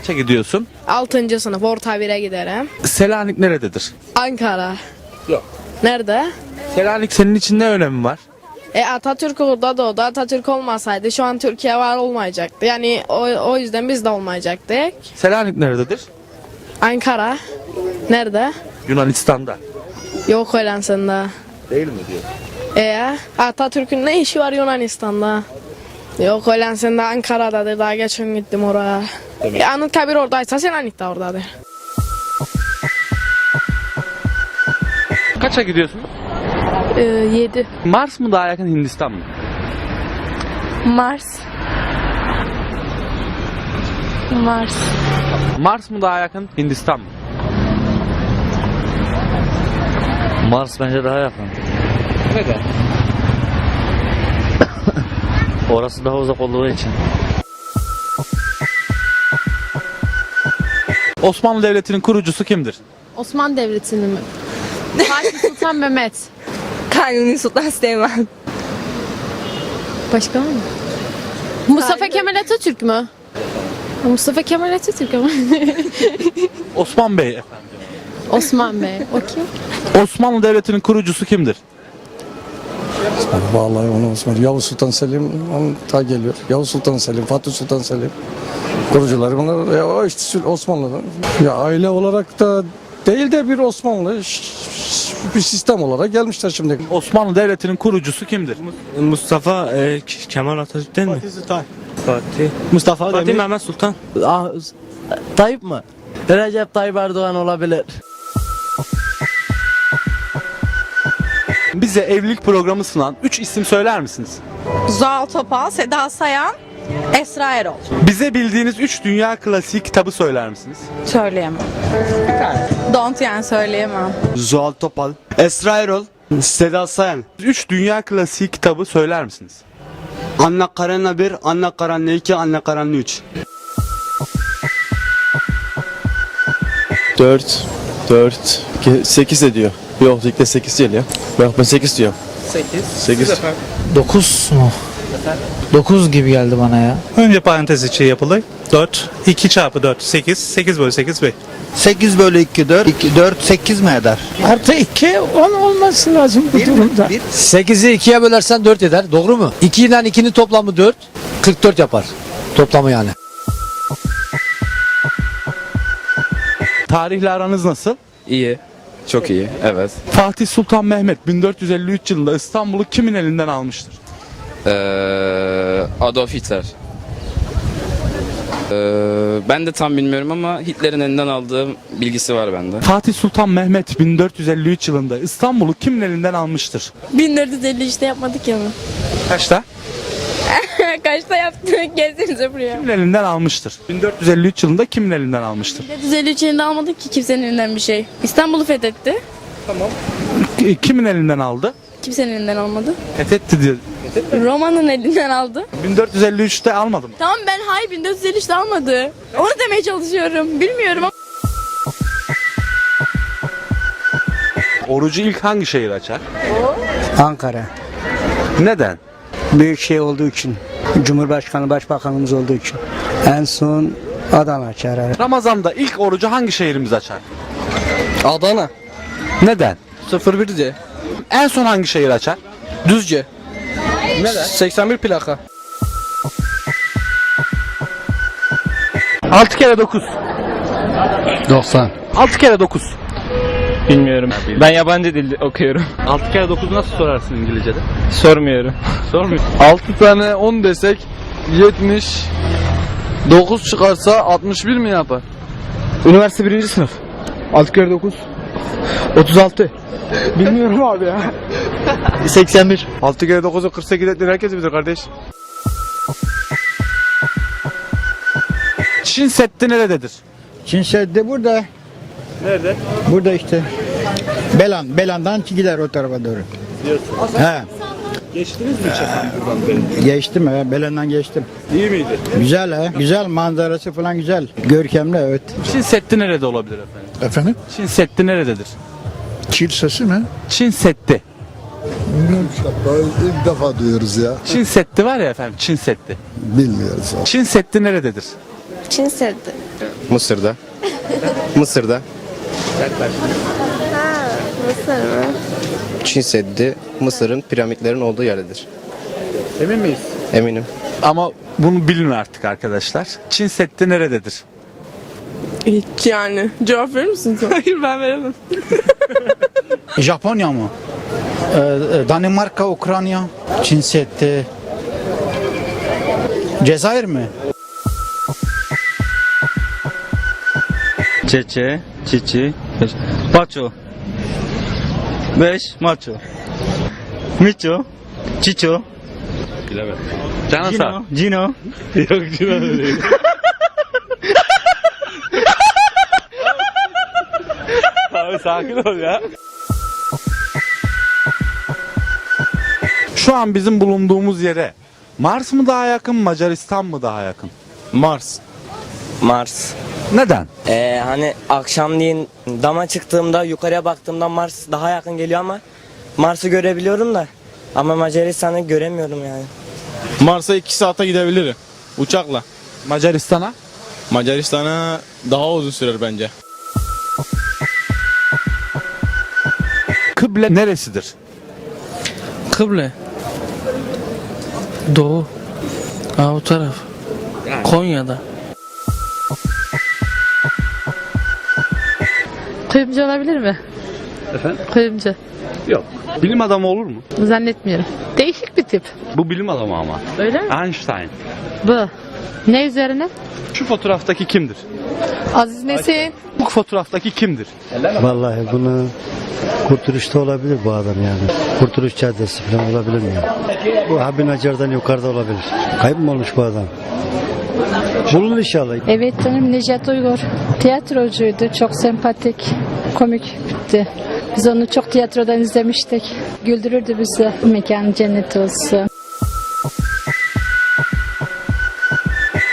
Kaça gidiyorsun? 6. sınıf orta 1'e giderim. Selanik nerededir? Ankara. Yok. Nerede? Selanik senin için ne önemi var? E Atatürk orada doğdu. Atatürk olmasaydı şu an Türkiye var olmayacaktı. Yani o, o yüzden biz de olmayacaktık. Selanik nerededir? Ankara. Nerede? Yunanistan'da. Yok öylensinde. Değil mi diyor? E Atatürk'ün ne işi var Yunanistan'da? Yok öylensinde Ankara'dadır. Daha geçen gittim oraya. E, Anıtkabir oradaysa Selanik de oradadır. Kaça gidiyorsun? 7. Mars mı daha yakın Hindistan mı? Mars. Mars. Mars mı daha yakın Hindistan mı? Mars bence daha yakın. Neden? Orası daha uzak olduğu için. Osmanlı Devleti'nin kurucusu kimdir? Osmanlı Devleti'nin mi? Fatih Sultan Mehmet. Kanuni Sultan Süleyman. Başka var mı? Mustafa Kemal Atatürk mü? Mustafa Kemal Atatürk ama. Osman Bey efendim. Osman Bey. O kim? Osmanlı Devleti'nin kurucusu kimdir? Vallahi onu Osman. Yavuz Sultan Selim onun ta geliyor. Yavuz Sultan Selim, Fatih Sultan Selim. Kurucuları bunlar ya o işte Osmanlı'dan. Ya aile olarak da değil de bir Osmanlı bir sistem olarak gelmişler şimdi. Osmanlı Devleti'nin kurucusu kimdir? Mustafa e, Kemal Atatürk değil mi? Fatih Sultan. Fatih. Mustafa Fatih Demir. Mehmet Sultan. Ah, Tayyip mı? Recep Tayyip Erdoğan olabilir. Bize evlilik programı sunan 3 isim söyler misiniz? Zuhal Topal, Seda Sayan, Esra Erol. Bize bildiğiniz 3 dünya klasiği kitabı söyler misiniz? Söyleyemem. Don't yani söyleyemem. Zuhal Topal. Esra Erol. Seda Sayan. 3 dünya klasiği kitabı söyler misiniz? Anna Karenina 1, Anna Karenina 2, Anna Karenina 3. 4, 4, 8 ediyor. Yok ilk de 8 geliyor. Yok ben 8 diyorum. 8. 8. 9 mu? 9 gibi geldi bana ya. Önce parantez içi yapılır. 4, 2 çarpı 4, 8, 8 bölü 8, 5. 8 bölü 2 4, 2, 4 8 mi eder? Artı 2 10 olması lazım bu durumda. 8'i 2'ye bölersen 4 eder. Doğru mu? 2 ile 2'nin toplamı 4. 44 yapar. Toplamı yani. Tarihle aranız nasıl? İyi. Çok iyi. Evet. Fatih Sultan Mehmet 1453 yılında İstanbul'u kimin elinden almıştır? Ee, Adolf Hitler. Ee, ben de tam bilmiyorum ama Hitler'in elinden aldığım bilgisi var bende. Fatih Sultan Mehmet 1453 yılında İstanbul'u kimin elinden almıştır? 1453'te yapmadık ya mı? Kaçta? Kaçta yaptık? Gezinize buraya. Kimin elinden almıştır? 1453 yılında kimin elinden almıştır? 1453 elinde almadık ki kimsenin elinden bir şey. İstanbul'u fethetti. Ki- Kimin elinden aldı? Kimsenin elinden almadı. Fethetti diyor. Roma'nın elinden aldı. 1453'te almadı mı? Tamam ben hayır 1453'te almadı. Onu demeye çalışıyorum. Bilmiyorum ama. Orucu ilk hangi şehir açar? Ankara. Neden? Büyük şey olduğu için. Cumhurbaşkanı, başbakanımız olduğu için. En son Adana açar. Ramazan'da ilk orucu hangi şehrimiz açar? Adana. Neden? 01 diye. En son hangi şehir açar? Düzce. Neden? 81 plaka. 6 kere 9. 90. 6 kere 9. Bilmiyorum. Ben yabancı dil okuyorum. 6 kere 9 nasıl sorarsın İngilizce'de? Sormuyorum. Sormuyor. 6 tane 10 desek 70 9 çıkarsa 61 mi yapar? Üniversite 1. sınıf. 6 kere 9. 36. Bilmiyorum abi ya. 81. 6 kere 9'u 48 ettiğini herkes bilir kardeş. Çin Seddi nerededir? Çin Seddi burada. Nerede? Burada işte. Belan, Belan'dan gider o tarafa doğru. Diyorsun. He. Geçtiniz mi hiç Geçtim he, Belan'dan geçtim. İyi miydi? Güzel he, güzel manzarası falan güzel. Görkemli evet. Çin Seddi nerede olabilir efendim? Efendim? Çin Seddi nerededir? Çil sesi mi? Çin Seddi. Bilmiyorum ilk defa duyuyoruz ya. Çin Seddi var ya efendim Çin Seddi. Bilmiyoruz. Çin Seddi nerededir? Çin Seddi. Mısır'da. Mısır'da. Mısır mı? Çin Seddi Mısır'ın piramitlerin olduğu yerdedir. Emin miyiz? Eminim. Ama bunu bilin artık arkadaşlar. Çin Seddi nerededir? Hiç yani. Cevap verir misin sen? Hayır ben veremem. Japonya mı? Ee, Danimarka, Ukrayna, Çin Seddi. Cezayir mi? Çeçe, Çiçi, Paço. 5 Maço. Miço, Çiço, Canın sağ. Cino, Cino. Yok Cino değil. Abi sakin ol ya. Şu an bizim bulunduğumuz yere Mars mı daha yakın, Macaristan mı daha yakın? Mars. Mars. Neden? Ee, hani akşamleyin dama çıktığımda yukarıya baktığımda Mars daha yakın geliyor ama Mars'ı görebiliyorum da ama Macaristan'ı göremiyorum yani. Mars'a 2 saate gidebilirim. Uçakla. Macaristan'a? Macaristan'a daha uzun sürer bence. Kıble neresidir? Kıble. Doğu. Aa o taraf. Konya'da. Kuyumcu olabilir mi? Efendim? Kuyumcu. Yok. Bilim adamı olur mu? Zannetmiyorum. Değişik bir tip. Bu bilim adamı ama. Öyle mi? Einstein. Bu. Ne üzerine? Şu fotoğraftaki kimdir? Aziz Nesin. Bu fotoğraftaki kimdir? Vallahi bunu kurtuluşta olabilir bu adam yani. Kurtuluş Caddesi falan olabilir mi? Bu Habin Acar'dan yukarıda olabilir. Kayıp mı olmuş bu adam? Bulunur inşallah. Evet canım Necdet Uygur. Tiyatrocuydu. Çok sempatik. Komik bitti. Biz onu çok tiyatrodan izlemiştik. Güldürürdü bizi. Mekan cennet olsun.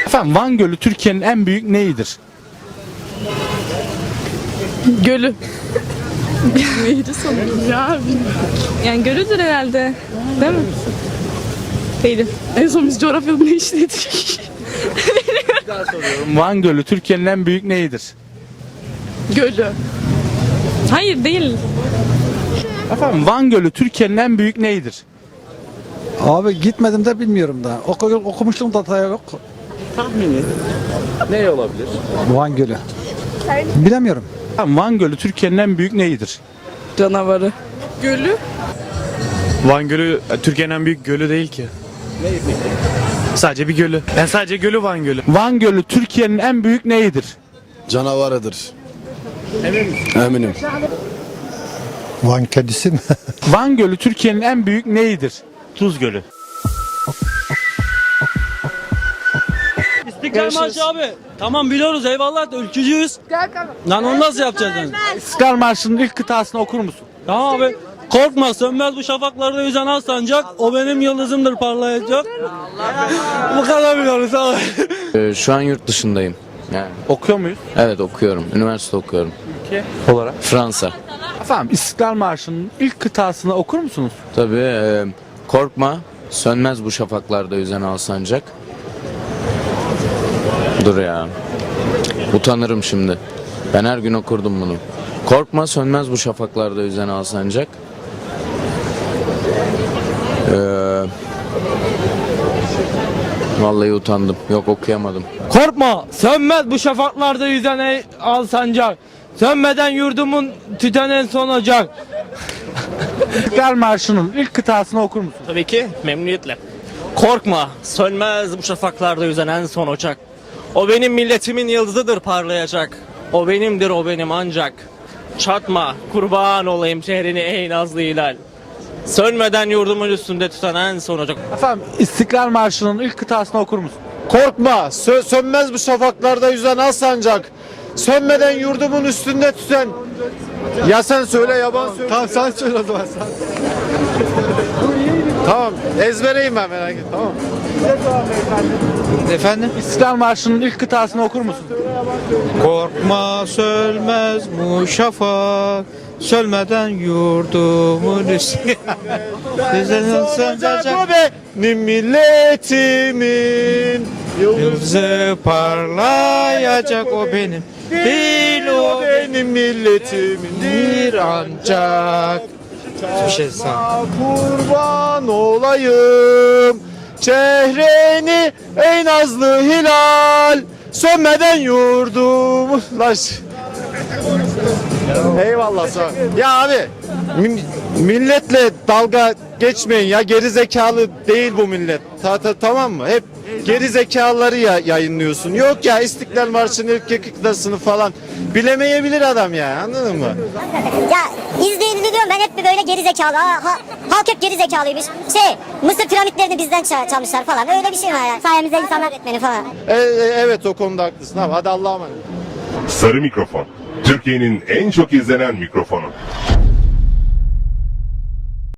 Efendim Van Gölü Türkiye'nin en büyük neyidir? Gölü. Neydi sanırım ya? Yani gölüdür herhalde. Değil mi? Değilim. En son biz coğrafyada ne işledik? Van Gölü Türkiye'nin en büyük neyidir? Gölü. Hayır değil. Efendim Van Gölü Türkiye'nin en büyük neyidir? Abi gitmedim de bilmiyorum da. Oku, okumuştum da yok. Ne olabilir? Van Gölü. Bilemiyorum. Efendim Van Gölü Türkiye'nin en büyük neyidir? Canavarı. Gölü. Van Gölü Türkiye'nin en büyük gölü değil ki. Ne Sadece bir gölü. Ben sadece gölü Van Gölü. Van Gölü Türkiye'nin en büyük neyidir? Canavarıdır. Eminim. Van kedisi mi? Van Gölü Türkiye'nin en büyük neyidir? Tuz Gölü. İstiklal Marşı abi. Tamam biliyoruz eyvallah da ülkücüyüz. Lan onu nasıl yapacağız yani? İstiklal Marşı'nın ilk kıtasını okur musun? Tamam abi. Korkma sönmez bu şafaklarda yüzen al sancak. O benim yıldızımdır parlayacak. bu kadar biliyoruz abi. Ee, şu an yurt dışındayım. Yani Okuyor muyuz? evet okuyorum. Üniversite okuyorum. Olarak. Fransa. Efendim İstiklal Marşı'nın ilk kıtasını okur musunuz? Tabii e, korkma sönmez bu şafaklarda yüzen al sancak. Dur ya. Utanırım şimdi. Ben her gün okurdum bunu. Korkma sönmez bu şafaklarda yüzen al sancak. Vallahi utandım. Yok okuyamadım. Korkma sönmez bu şafaklarda yüzen ey al sancak. Sönmeden yurdumun tütenen son ocak. İstiklal Marşı'nın ilk kıtasını okur musun? Tabii ki memnuniyetle. Korkma sönmez bu şafaklarda yüzen en son ocak. O benim milletimin yıldızıdır parlayacak. O benimdir o benim ancak. Çatma kurban olayım şehrini ey nazlı hilal. Sönmeden yurdumun üstünde tutan en son ocak. Efendim İstiklal Marşı'nın ilk kıtasını okur musun? Korkma. Sö- sönmez bu şafaklarda yüzen al sancak. Sönmeden yurdumun üstünde tüten. Ya sen söyle yaban söyle. Tamam sen söyle o zaman sen. tamam ezbereyim ben merak etme tamam. Efendim? İstiklal Marşı'nın ilk kıtasını okur musun? Korkma sölmez bu şafak Sölmeden yurdumun üstü Bu benim milletimin Yıldızı parlayacak o benim. Değil o benim milletimindir ancak. Bir şey Kurban olayım çehreni ey nazlı hilal sönmeden yurdum. Laş. Eyvallah sağ ol. Ya abi mi- milletle dalga geçmeyin ya geri zekalı değil bu millet. Ta, ta- tamam mı? Hep geri zekalıları ya, yayınlıyorsun. Yok ya İstiklal Marşı'nın ilk yakıktasını falan bilemeyebilir adam ya anladın mı? Ya izleyeni biliyorum ben hep bir böyle geri zekalı. Ha, ha- halk hep geri zekalıymış. Şey Mısır piramitlerini bizden ça- çalmışlar falan. Öyle bir şey var yani. Sayemizde insanlar öğretmeni falan. E, e, evet o konuda haklısın abi hadi Allah'a emanet. Sarı mikrofon. Türkiye'nin en çok izlenen mikrofonu.